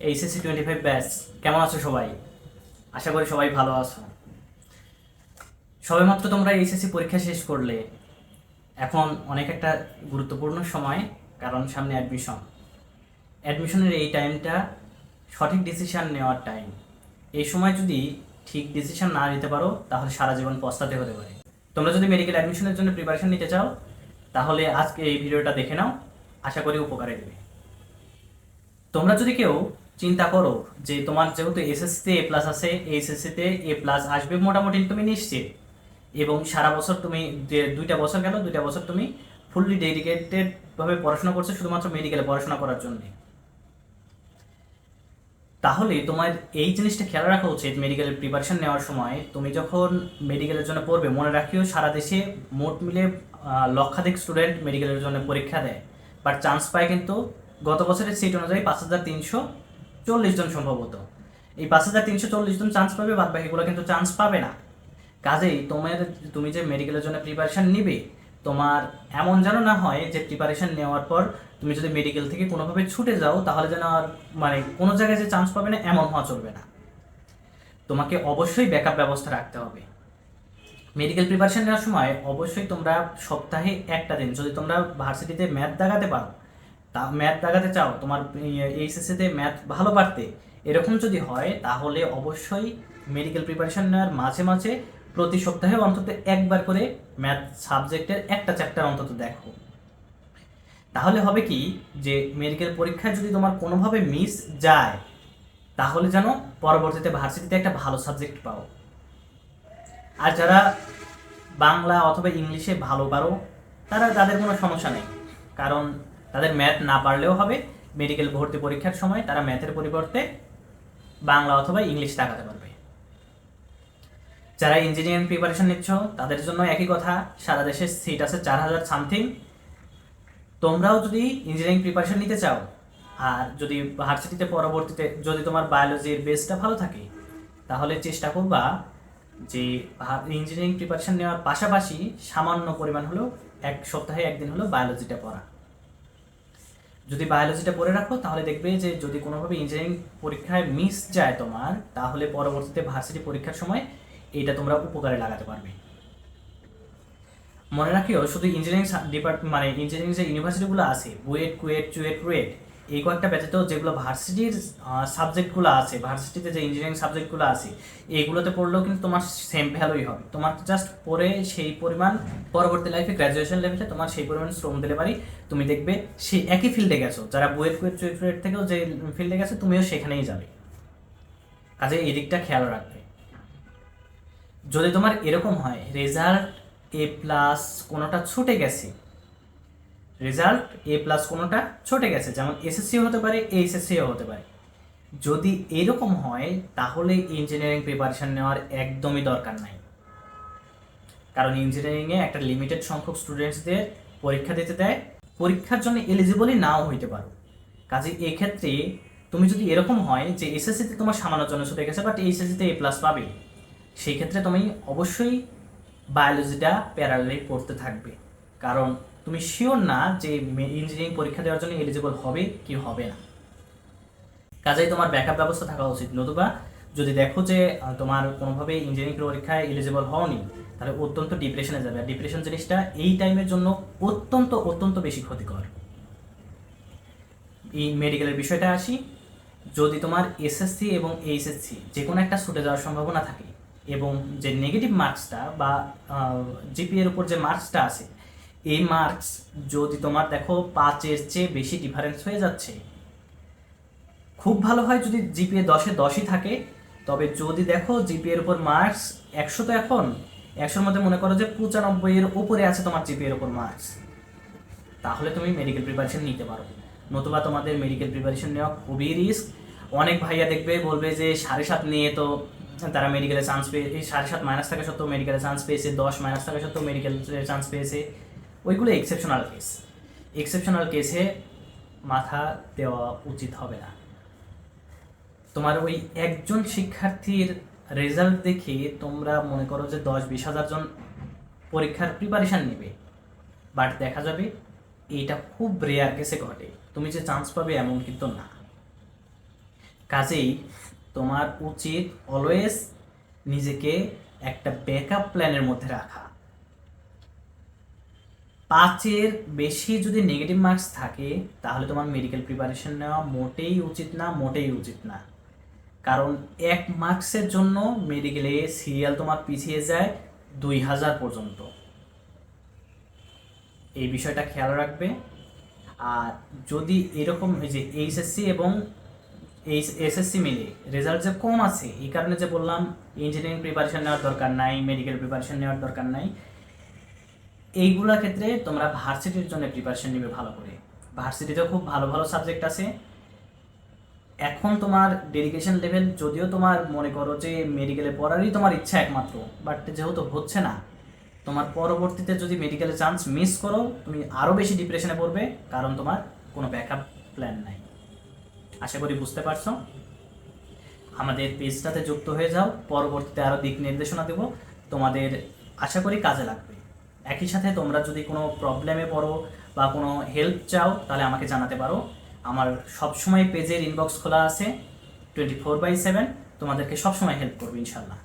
HSC twenty five batch কেমন আছো সবাই? আশা করি সবাই ভালো আছো। সবেমাত্র তোমরা এইচএসসি পরীক্ষা শেষ করলে, এখন অনেক একটা গুরুত্বপূর্ণ সময়, কারণ সামনে অ্যাডমিশন অ্যাডমিশনের এই টাইমটা সঠিক ডিসিশান নেওয়ার টাইম এই সময় যদি ঠিক ডিসিশন না নিতে পারো, তাহলে সারা জীবন পস্তাতে হতে পারে। তোমরা যদি মেডিকেল অ্যাডমিশনের জন্য প্রিপারেশন নিতে চাও, তাহলে আজকে এই ভিডিওটা দেখে নাও, আশা করি উপকারে দেবে। তোমরা যদি কেউ চিন্তা করো যে তোমার যেহেতু এসএসসিতে এ প্লাস আছে এইচএসসিতে এ প্লাস আসবে মোটামুটি তুমি নিশ্চিত। এবং সারা বছর তুমি যে দুইটা বছর গেল, দুইটা বছর তুমি ফুললি ডেডিকেটেডভাবে পড়াশোনা করছ শুধুমাত্র মেডিকেলে পড়াশোনা করার জন্য। তাহলে তোমার এই জিনিসটা খেয়াল রাখা উচিত মেডিকেলের প্রিপারেশন নেওয়ার সময়। তুমি যখন মেডিকেলের জন্য পড়বে, মনে রাখিও সারা দেশে মোট মিলে লক্ষাধিক স্টুডেন্ট মেডিকেলের জন্য পরীক্ষা দেয়। বাট চান্স পায় কিন্তু গত বছরের সিট অনুযায়ী পাঁচ হাজার তিনশো চল্লিশ জন সম্ভবত। এই পাঁচ হাজার তিনশো চল্লিশ জন চান্স পাবে বাদ বাকিগুলো কিন্তু চান্স পাবে না। কাজেই তোমার, তুমি যে মেডিকেলের জন্য প্রিপারেশন নিবে, তোমার এমন যেন না হয় যে প্রিপারেশন নেওয়ার পর তুমি যদি মেডিকেল থেকে কোনোভাবে ছুটে যাও, তাহলে যেন আর মানে কোনো জায়গায় যে চান্স পাবে না, এমন হওয়া চলবে না। তোমাকে অবশ্যই ব্যাকআপ ব্যবস্থা রাখতে হবে। মেডিকেল প্রিপারেশন নেওয়ার সময় অবশ্যই তোমরা সপ্তাহে একটা দিন, যদি তোমরা ভার্সিটিতে ম্যাথ দেখাতে পারো তা ম্যাথ দাগাতে চাও, তোমার এইচএসসিতে ম্যাথ ভালো পারতে? এরকম যদি হয়, তাহলে অবশ্যই মেডিকেল প্রিপারেশন নেওয়ার মাঝে মাঝে প্রতি সপ্তাহে অন্তত একবার করে ম্যাথ সাবজেক্টের একটা চ্যাপ্টার অন্তত দেখো। তাহলে হবে কি যে মেডিকেল পরীক্ষায় যদি তোমার কোনোভাবে মিস যায়, তাহলে যেন পরবর্তীতে ভার্সিটিতে একটা ভালো সাবজেক্ট পাও। আর যারা বাংলা অথবা ইংলিশে ভালো পারো, তারা, তাদের কোনো সমস্যা নেই। কারণ তাদের ম্যাথ না পারলেও হবে মেডিকেল ভর্তি পরীক্ষার সময় তারা ম্যাথের পরিবর্তে বাংলা অথবা ইংলিশ তাকাতে পারবে। যারা ইঞ্জিনিয়ারিং প্রিপারেশন নিচ্ছ, তাদের জন্য একই কথা, সারা দেশে সিট আছে চার হাজার সামথিং তোমরাও যদি ইঞ্জিনিয়ারিং প্রিপারেশন নিতে চাও, আর যদি ভার্সিটিতে পরবর্তীতে যদি তোমার বায়োলজির বেসটা ভালো থাকে, তাহলে চেষ্টা করবা যে ইঞ্জিনিয়ারিং প্রিপারেশন নেওয়ার পাশাপাশি সামান্য পরিমাণ হলেও এক সপ্তাহে একদিন হলেও বায়োলজিটা পড়া। যদি বায়োলজিটা পড়ে রাখো, তাহলে দেখবে যে যদি কোনোভাবে ইঞ্জিনিয়ারিং পরীক্ষায় মিস যায় তোমার, তাহলে পরবর্তীতে ভার্সিটি পরীক্ষার সময় এটা তোমরা উপকারে লাগাতে পারবে। মনে রাখিও, শুধু ইঞ্জিনিয়ারিং ডিপার্টমেন্ট মানে ইঞ্জিনিয়ারিং যে ইউনিভার্সিটিগুলো আছে, বুয়েট, কুয়েট, চুয়েট, রুয়েট এই কয়েকটা ব্যতীত যেগুলো ভার্সিটির সাবজেক্টগুলো আছে, ভার্সিটিতে যে ইঞ্জিনিয়ারিং সাবজেক্টগুলো আছে, এইগুলোতে পড়লেও কিন্তু তোমার সেম ভ্যালুই হবে। তোমার জাস্ট পড়ে সেই পরিমাণ, পরবর্তী লাইফে গ্র্যাজুয়েশন লেভেলে তোমার সেই পরিমাণ শ্রম দিলে পারি। তুমি দেখবে সেই একই ফিল্ডে গেছো, যারা বুয়েট কুয়েট চুয়েট থেকেও যে ফিল্ডে গেছে, তুমিও সেখানেই যাবে। কাজে এই দিকটা খেয়াল রাখবে। যদি তোমার এরকম হয় রেজাল্ট এ প্লাস কোনোটা ছুটে গেছে রেজাল্ট এ প্লাস কোনোটা ছুটে গেছে। যেমন এসএসসিও হতে পারে এইচএসসিও হতে পারে। যদি এরকম হয়, তাহলে ইঞ্জিনিয়ারিং প্রিপারেশন নেওয়ার একদমই দরকার নাই। কারণ ইঞ্জিনিয়ারিংয়ে একটা লিমিটেড সংখ্যক স্টুডেন্টসদের পরীক্ষা দিতে দেয়। পরীক্ষার জন্য এলিজিবলই নাও হইতে পারো। কাজে এক্ষেত্রে তুমি যদি এরকম হয় যে এসএসসিতে তোমার সামান্য জন্য ছুটে গেছে বাট এইচএসসিতে এ প্লাস পাবে সেই ক্ষেত্রে তুমি অবশ্যই বায়োলজিটা প্যারালালি পড়তে থাকবে। কারণ তুমি শিওর না যে ইঞ্জিনিয়ারিং পরীক্ষা দেওয়ার জন্য এলিজিবল হবে কি হবে না? কাজেই তোমার ব্যাকআপ ব্যবস্থা থাকা উচিত। নতুবা যদি দেখো যে তোমার কোনোভাবে ইঞ্জিনিয়ারিং পরীক্ষায় এলিজিবল হওনি, তাহলে অত্যন্ত ডিপ্রেশনে যাবে। আর ডিপ্রেশন জিনিসটা এই টাইমের জন্য অত্যন্ত অত্যন্ত বেশি ক্ষতিকর। এই মেডিকেলের বিষয়টা আসি। যদি তোমার এসএসসি এবং এইচএসসি যে কোনো একটা ছুটে যাওয়ার সম্ভাবনা থাকে এবং যে নেগেটিভ মার্কসটা বা জিপি এর উপর যে মার্কসটা আছে এই মার্কস যদি তোমার দেখো পাঁচের চেয়ে বেশি ডিফারেন্স হয়ে যাচ্ছে। খুব ভালো হয় যদি জিপিএ দশে দশই থাকে, তবে যদি দেখো জিপিএর উপর মার্কস একশো তো এখন, একশোর মধ্যে মনে করো যে পঁচানব্বই এর উপরে আছে তোমার জিপিএর উপর মার্কস তাহলে তুমি মেডিকেল প্রিপারেশন নিতে পারো। নতুবা তোমাদের মেডিকেল প্রিপারেশন নেওয়া খুবই রিস্ক অনেক ভাইয়া দেখবে, বলবে যে সাড়ে সাত নিয়ে তো তারা মেডিকেলে চান্স পেয়ে সাড়ে সাত মাইনাস থাকা সত্ত্বেও মেডিকেলে চান্স পেয়েছে, দশ মাইনাস থাকা সত্ত্বেও মেডিকেল চান্স পেয়েছে। ওইগুলো এক্সেপশনাল কেস এক্সেপশনাল কেসে মাথা দেওয়া উচিত হবে না। তোমার ওই একজন শিক্ষার্থীর রেজাল্ট দেখে তোমরা মনে করো যে দশ বিশ হাজার জন পরীক্ষার প্রিপারেশন নেবে। বাট দেখা যাবে এটা খুব রেয়ার কেসে ঘটে। তুমি যে চান্স পাবে এমন কিন্তু না। কাজেই তোমার উচিত অলওয়েজ নিজেকে একটা ব্যাকআপ প্ল্যানের মধ্যে রাখা। পাঁচের বেশি যদি নেগেটিভ মার্কস থাকে, তাহলে তোমার মেডিকেল প্রিপারেশন নেওয়া মোটেই উচিত না, মোটেই উচিত না। কারণ এক মার্কসের জন্য মেডিকেলে সিরিয়াল তোমার পিছিয়ে যায় দুই হাজার পর্যন্ত। এই বিষয়টা খেয়াল রাখবে। আর যদি এরকম যে এইচএসসি এবং এসএসসি মিলে রেজাল্ট যে কম আছে, এই কারণে যে বললাম ইঞ্জিনিয়ারিং প্রিপারেশন নেওয়ার দরকার নাই মেডিকেল প্রিপারেশন নেওয়ার দরকার নাই এইগুলোর ক্ষেত্রে তোমরা ভার্সিটির জন্য প্রিপারেশন নেবে ভালো করে। ভার্সিটিতেও খুব ভালো ভালো সাবজেক্ট আছে। এখন তোমার ডেডিকেশন লেভেল যদিও তোমার মনে করো যে মেডিকেলে পড়ারই তোমার ইচ্ছা একমাত্র বাট যেহেতু হচ্ছে না, তোমার পরবর্তীতে যদি মেডিকেলে চান্স মিস করো, তুমি আরও বেশি ডিপ্রেশনে পড়বে, কারণ তোমার কোনো ব্যাকআপ প্ল্যান নাই। আশা করি বুঝতে পারছ? আমাদের পেজটাতে যুক্ত হয়ে যাও, পরবর্তীতে আরও দিক নির্দেশনা দেব। তোমাদের আশা করি কাজে লাগবে। একই সাথে তোমরা যদি কোনো প্রবলেমে পড়ো বা কোনো হেল্প চাও, তাহলে আমাকে জানাতে পারো। আমার সবসময় পেজের ইনবক্স খোলা আছে টোয়েন্টি ফোর বাই সেভেন তোমাদেরকে সবসময় হেল্প করব ইনশাল্লাহ